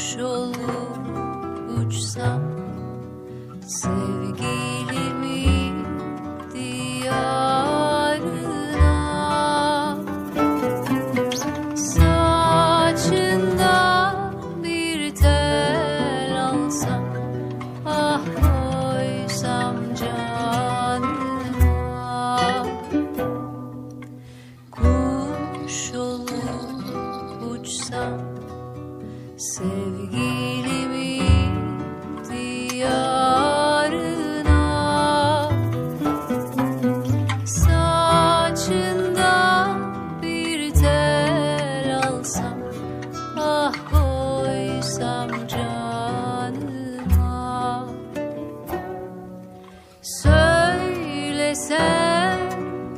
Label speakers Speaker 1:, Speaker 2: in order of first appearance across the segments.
Speaker 1: kuş olup uçsam sevgilimi diyarına. Saçından bir tel alsam ah koysam canına kuş olup uçsam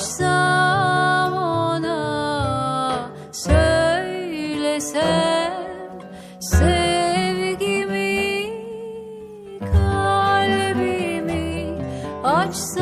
Speaker 1: açsam ona söylesem sevgimi kalbimi açsam